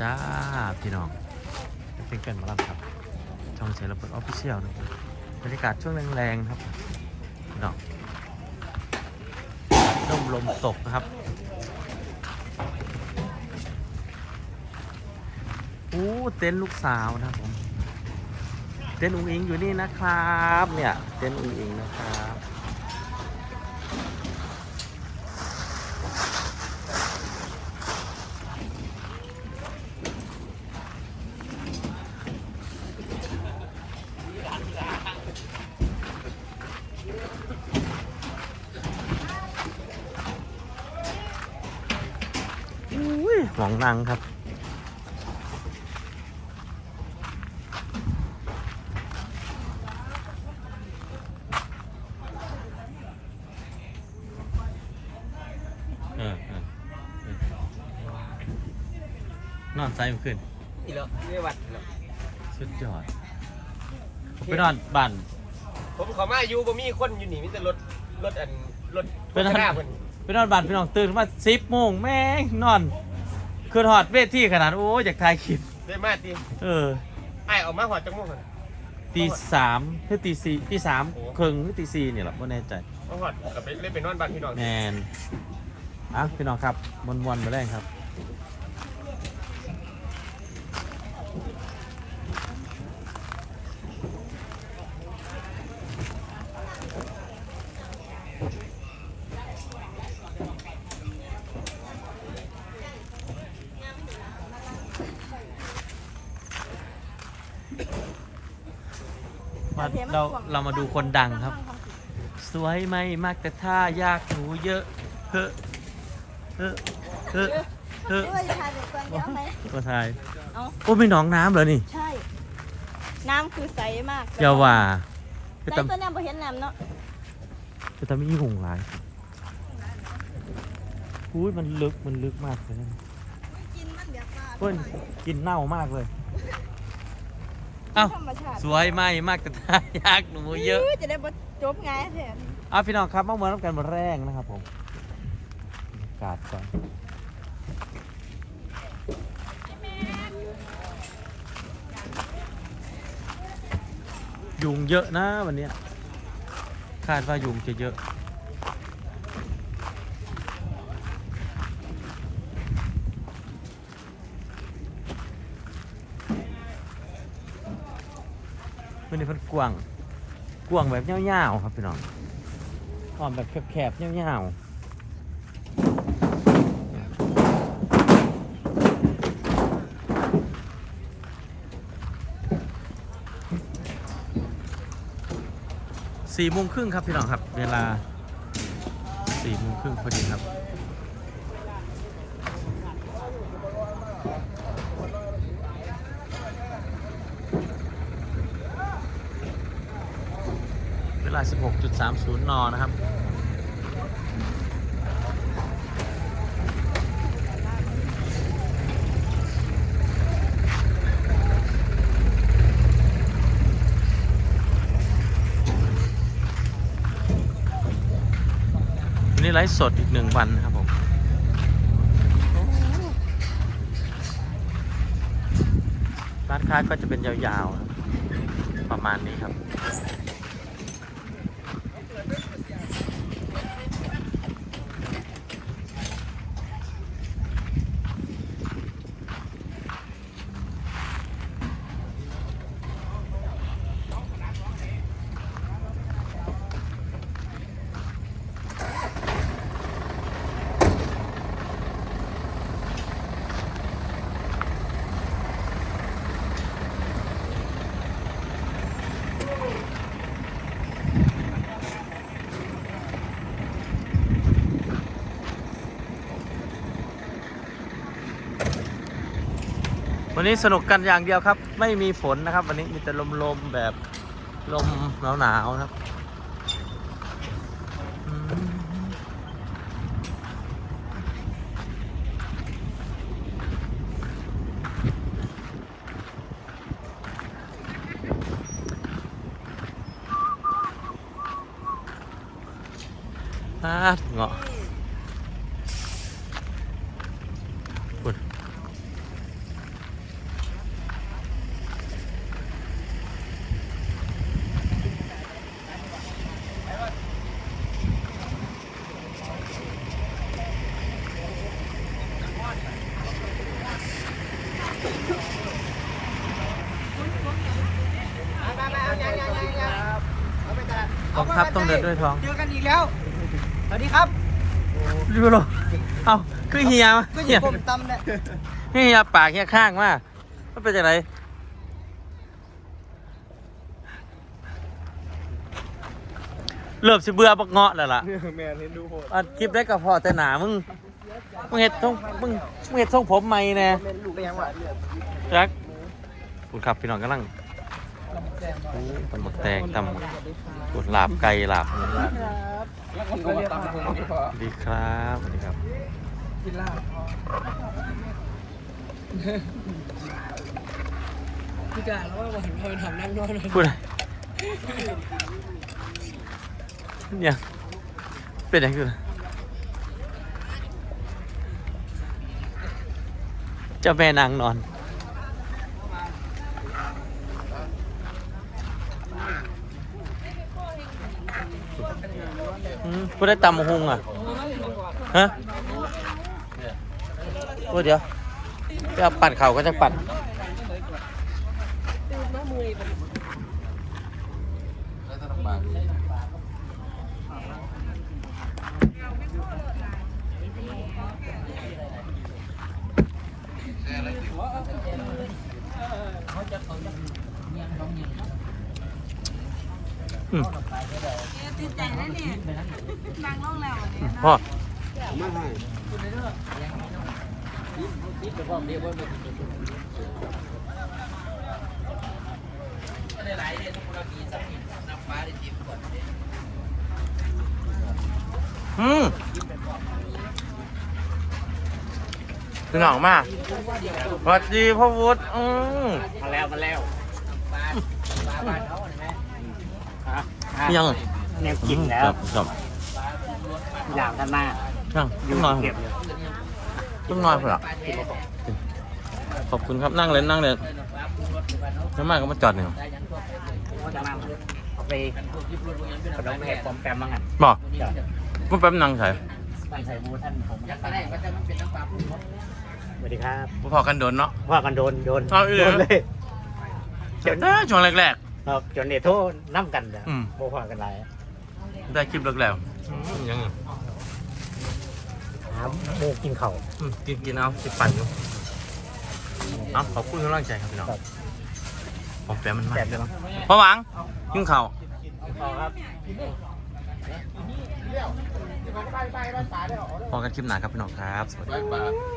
จ้า พี่น้องเป็นเกินมาลับครับ ช่องเสียระเบิดออฟฟิเชียลนะครับบรรยากาศช่วงแรงๆครับน้องลมลมตกนะครับโอ้เต็นท์ลูกสาวนะครับผม เต็นอุ้งอิงอยู่นี่นะครับ เนี่ย เต็นอุ้งอิงนะครับ หลองรังครับ เอออนอนไซส์มันขึ้น อีกแล้วไม่วัดสุดยอดผมไปนอนบ้านผมขอมาอยู่บ่มีคนอยู่หนี่มีแต่รถรถอันรถรถข้างหน้เพิ่น ไปนอนบ้านพี่น้อนตื่นนมาสิบโมงแม่งนอน คือหอดเวทที่ขนาด โอ้ยอยากถ่ายคลิป ได้มากตีเออไอออกมาหอดจังหวะตีสามหรือตีสี่ตีสามครึ่งหรือตีสี่เนี่ยหรอไม่แน่ใจหอดกับไปเล่นเป็นนอนบ้านพี่น้องแมนอะพี่น้องครับมวนๆมาแรงครับ มาเราเรามาดูคนดังครับ สวยไหมมากแต่ท่ายากหนูเยอะเฮ้อเฮ้อเฮ้อเฮ้อไม่ว่าจะทานเด็กคนเดียวไหมก็ทายเอ้าโอ้ไม่หนองน้ำเหรอนี่ใช่ น้ำคือใสมากอย่าว่าแต่ตอนนี้เราเห็นน้ำเนาะแต่ตอนนี้หงหลายอุ้ยมันลึกมันลึกมากเลยนะกินมันเดี๋ยวปลาเพื่อนกินเน่ามากเลย ธรรมชาติสวยไหมมากแต่ทายากหนูเยอะ จะได้บ่จบไงแทนอะพี่น้องครับมาเหมืองน้ำกันมาแรงนะครับผมอากาศก่อนยุงเยอะนะวันเนี้ยคาดว่ายุงจะเยอะ มันนี่เป็นกวางกวางแบบยาวๆครับพี่น้องหอมแบบแคบๆยาวๆสี่โมงครึ่งครับพี่น้องครับ เวลาสี่โมงครึ่งพอดีครับ ลา 16.30 น นะครับนี่ไลฟ์สดอีกหนึ่งวันครับผมร้านค้าก็จะเป็นยาวๆ ประมาณนี้ครับ วันนี้สนุกกันอย่างเดียวครับ ไม่มีฝนนะครับ วันนี้มีแต่ลมๆแบบลมหนาวๆนะครับ啊，ะ。 ดินด้วยท้อง เจอกันอีกแล้ว สวัสดีครับรีบลงเอาคือเฮียมาก็อเฮียู่ยผมตำเนี่ยเฮียปากเฮียข้างมามันเป็นจังไงเริ่มสิเบื่อบักเงาะแล้วล่ะ แม่เห็นดูโหดอัดคลิปได้กับพอแต่หนามึง มึงเห็ดทรงมึงมึงเห็ดทรงผมใหม่แน่เป็นลูกยังหวานเลยจักคุณครับพี่น้องกำลัง โอ้ตำหมกแตงตำกุดลาบไก่ลาบหมูลาบแล้วคนก็มาตำผมดีกว่าสวัสดีครับสวัสดีครับกินลาบพี่กาแล้วว่าวันพอไปทำนั่งนอนเลยพูดอะไรเนี่ยเป็นยังไงคือเจ้าแม่นางนอน กูได้ตำมะฮุงอะฮะพูดเดี๋ยวไปเอาปั่นเข่าก็จะปั่นอืม ติดใจแล้วเนี่ยนางลงแล้วเนี่ยพ่ออืมคือหนองมากสวัสดีพ่อวุฒิอืมมาแล้ว มาแล้วยัง แนวกินแล้วครับครับอย่างกันมายังอต้ยู่องนอนเก็บอยู่ต้องนอนเปล่าขอบคุณครับนั่งเลยนั่งเลยน้ำมากก็มาจอดหนึ่งก็จะมาเอาไปขนมแหกปอมแปมมั้งอะบอกเดี๋ยวมันแป๊บนั่งใส่ตั้งใส่บูท่านผมยักษ์ได้ก็จะมันเป็นน้ำปลาพุ่งสวัสดีครับพอกันโดนเนาะว่ากันโดนโดนเอาอีกโดเลยนเลยจนแต่ช่วงแรกครับจนเนโทษน้ำกันเลยอืมโมพากันไรๆ ได้คลิปแรกๆอืมยังไงหาโมกินเข่าอืมกินกินเอาสิปั่นอยู่เอาขอบคุณกำลังใจครับพี่น้องครับผมแปมมันมาแสบเลยมั้งพอหวังกินข้าวต่อครับพอกันคลิปหนาครับพี่น้องครับ สวัสดีครับ